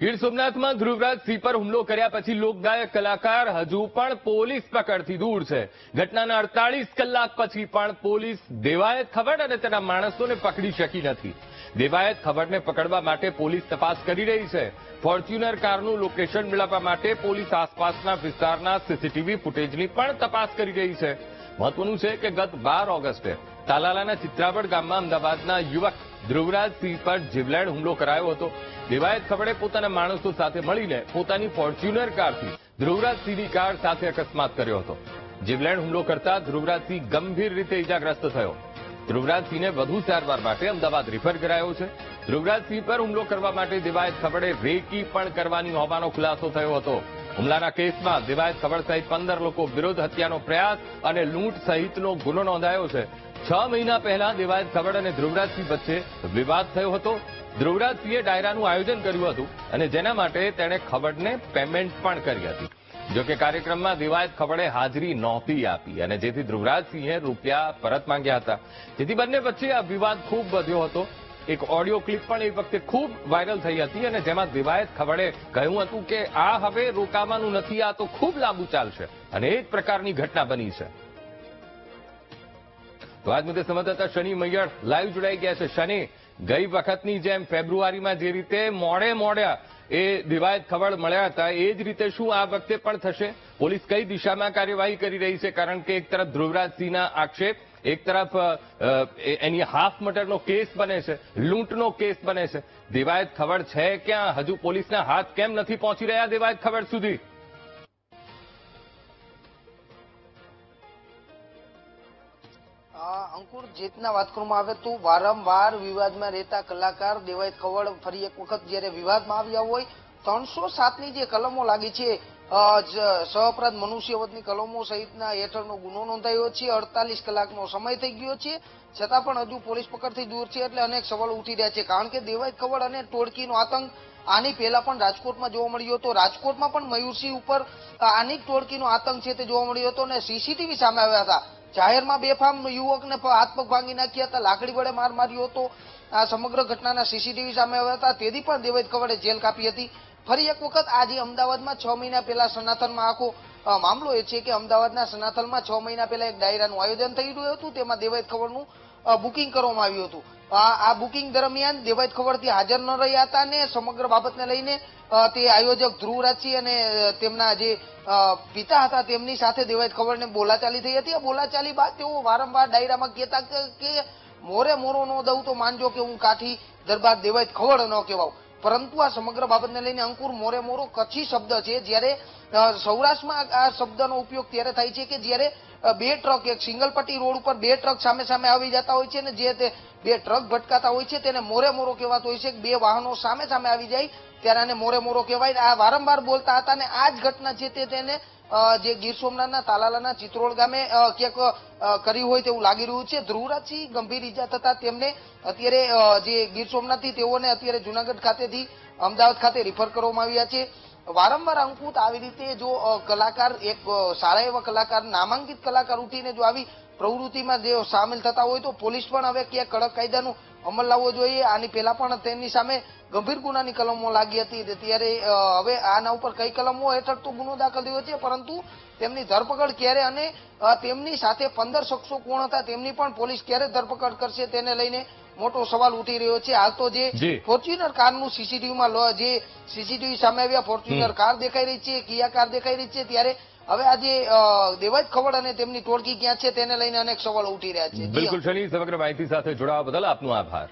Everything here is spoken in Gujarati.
ગીર સોમનાથમાં ધ્રુવરાજ સિંહ પર હુમલો કર્યા પછી લોકગાયક કલાકાર હજુ પણ પોલીસ પકડથી દૂર છે. ઘટનાના અડતાલીસ કલાક પછી પણ પોલીસ દેવાયત ખબર અને તેના માણસોને પકડી શકી નથી. દેવાયત ખબરને પકડવા માટે પોલીસ તપાસ કરી રહી છે. ફોર્ચ્યુનર કારનું લોકેશન મેળવવા માટે પોલીસ આસપાસના વિસ્તારના સીસીટીવી ફૂટેજની પણ તપાસ કરી રહી છે. મહત્વનું છે કે ગત બાર ઓગસ્ટે તાલાલાના ચિત્રાવડ ગામમાં અમદાવાદના યુવક ધ્રુવરાજ સિંહ પર જીવલેણ હુમલો કરાયો હતો. દેવાયત ખબરે પોતાના માણસો સાથે મળીને પોતાની ફોર્ચ્યુનર કારથી ધ્રુવરાજસિંહની કાર સાથે અકસ્માત કર્યો હતો. જીવલેણ હુમલો કરતા ધ્રુવરાજસિંહ ગંભીર રીતે ઇજાગ્રસ્ત થયો. ધ્રુવરાજસિંહને વધુ સારવાર માટે અમદાવાદ રિફર કરાયો છે. ધ્રુવરાજસિંહ પર હુમલો કરવા માટે દેવાયત ખબરે રેકી પણ કરવાની હોવાનો ખુલાસો થયો હતો. હુમલાના કેસમાં દેવાયત ખબર સહિત પંદર લોકો વિરોધ હત્યાનો પ્રયાસ અને લૂંટ સહિતનો ગુનો નોંધાયો છે. છ મહિના પહેલા દેવાયત ખબર અને ધ્રુવરાજસિંહ વચ્ચે વિવાદ થયો હતો. ધ્રુવરાજસિંહે ડાયરાનું આયોજન કર્યું હતું અને જેના માટે તેણે ખબરને પેમેન્ટ પણ કરી હતી. જોકે કાર્યક્રમમાં દેવાયત ખબરે હાજરી નહોતી આપી અને જેથી ધ્રુવરાજસિંહે રૂપિયા પરત માંગ્યા હતા. જેથી બંને વચ્ચે આ વિવાદ ખૂબ વધ્યો હતો. એક ઓડિયો ક્લિપ પણ એ વખતે ખૂબ વાયરલ થઈ હતી અને જેમાં દિવાયત ખબડે કહ્યું હતું કે આ હવે રોકાવાનું નથી, આ તો ખૂબ લાંબુ ચાલશે અને એ જ પ્રકારની ઘટના બની છે. તો આજ મુદ્દે સંવાદદાતા લાઈવ જોડાઈ ગયા છે. શનિ, ગઈ વખતની જેમ ફેબ્રુઆરીમાં જે રીતે કઈ દિશામાં કાર્યવાહી કરી રહી છે? કારણ કે એક તરફ ધ્રુવરાજસિંહના આક્ષેપ, એક તરફ એની હાફ મટરનો કેસ બને છે, લૂંટનો કેસ બને છે. દિવાયત ખબર છે ક્યાં? હજુ પોલીસના હાથ કેમ નથી પહોંચી રહ્યા દિવાયત ખબર સુધી? અંકુર, જેતના વાત કરવામાં આવે તો વારંવાર વિવાદમાં રહેતા કલાકાર દેવાય કવળ ફરી એક વખત જ્યારે વિવાદમાં આવ્યા હોય, ત્રણસો સાતની જે કલમો લાગી છે સહઅપરાધ મનુષ્યવધની કલમો સહિતના હેઠળનો ગુનો નોંધાયો છે, અડતાલીસ કલાકનો સમય થઈ ગયો છે. છતાં પણ હજુ પોલીસ પકડથી દૂર છે એટલે અનેક સવાલો ઉઠી રહ્યા છે. કારણ કે દેવાય કવળ અને ટોળકીનો આતંક આની પહેલા પણ રાજકોટમાં જોવા મળ્યો હતો. રાજકોટમાં પણ મયુરસિંહ ઉપર આની ટોળકીનો આતંક છે તે જોવા મળ્યો હતો અને સીસીટીવી સામે આવ્યા હતા. જાહેરમાં બેફામ યુવકને હાથપગ હાથ પગ ભાંગી નાખ્યા હતા. લાકડી વડે માર માર્યો હતો. આ સમગ્ર ઘટનાના સીસીટીવી સામે આવ્યા હતા. તેથી પણ દેવેદ કવડે જેલ કાપી હતી. ફરી એક વખત આજે અમદાવાદમાં છ મહિના પહેલા સનાતનમાં આખો મામલો એ છે કે અમદાવાદના સનાતનમાં છ મહિના પહેલા એક ડાયરાનું આયોજન થઈ રહ્યું હતું. તેમાં દેવાયત ખબરનું બુકિંગ કરવામાં આવ્યું હતું. આ બુકિંગ દરમિયાન દેવાયત ખબરથી હાજર ન રહ્યા હતા અને સમગ્ર બાબતને લઈને તે આયોજક ધ્રુવરાજસિંહ અને તેમના જે પિતા હતા તેમની સાથે દેવાયત ખબરને બોલાચાલી થઈ હતી. આ બોલાચાલી બાદ તેઓ વારંવાર ડાયરામાં કહેતા કે મોરે મોરો નો દઉં તો માનજો કે હું કાઠી દરબાર દેવાયત ખબર ન કહેવાઉં. પરંતુ આ સમગ્ર બાબતને લઈને અંકુર મોરે મોરો કચ્છી શબ્દ છે. જ્યારે સૌરાષ્ટ્રમાં આ શબ્દનો ઉપયોગ ત્યારે થાય છે કે જ્યારે બે ટ્રક, એક સિંગલ પટ્ટી રોડ ઉપર બે ટ્રક સામે સામે આવી જતા હોય છે ને જે તે બે ટ્રક ભટકાતા હોય છે તેને મોરે મોરો કહેવાતો હોય છે. બે વાહનો સામે સામે આવી જાય, ત્યારે આને મોરે મોરો કહેવાય. આ વારંવાર બોલતા હતા ને આ જ ઘટના છે તે તેને જે ગીર સોમનાથના તાલાલાના ચિત્રોડ ગામે ક્યાંક કર્યું હોય તેવું લાગી રહ્યું છે. ધ્રુવરાજસિંહ ગંભીર ઈજા થતા તેમને અત્યારે જે ગીર સોમનાથથી તેઓને અત્યારે જુનાગઢ ખાતેથી અમદાવાદ ખાતે રિફર કરવામાં આવ્યા છે. વારંવાર અંકુત આવી રીતે જો કલાકાર, એક સારા એવા કલાકાર, નામાંકિત કલાકાર ઉઠીને જો આવી પ્રવૃત્તિમાં જે સામેલ થતા હોય તો પોલીસ પણ હવે ક્યાંક કડક કાયદાનું અમલ લાવવો જોઈએ. આની પહેલા પણ તેમની સામે ગંભીર ગુનાની કલમો લાગી હતી ત્યારે હવે આના ઉપર કઈ કલમો હેઠળ તો ગુનો દાખલ થયો છે પરંતુ તેમની ધરપકડ ક્યારે અને તેમની સાથે પંદર શખ્સો કોણ હતા તેમની પણ પોલીસ ક્યારે ધરપકડ કરશે તેને લઈને મોટો સવાલ ઉઠી રહ્યો છે. હાલ તો જે. ફોર્ચ્યુનર કારનું સીસીટીવીમાં જે સીસીટીવી સામે આવ્યા ફોર્ચ્યુનર કાર દેખાઈ રહી છે કિયા કાર દેખાઈ રહી છે ત્યારે હવે આજે દેવાજ ખબર ખવડ અને તેમની ટોળકી ક્યાં છે તેને લઈને અનેક સવાલો ઉઠી રહ્યા છે. બિલકુલ શનિ સમગ્ર માહિતી સાથે જોડાવા બદલ આપનો આભાર.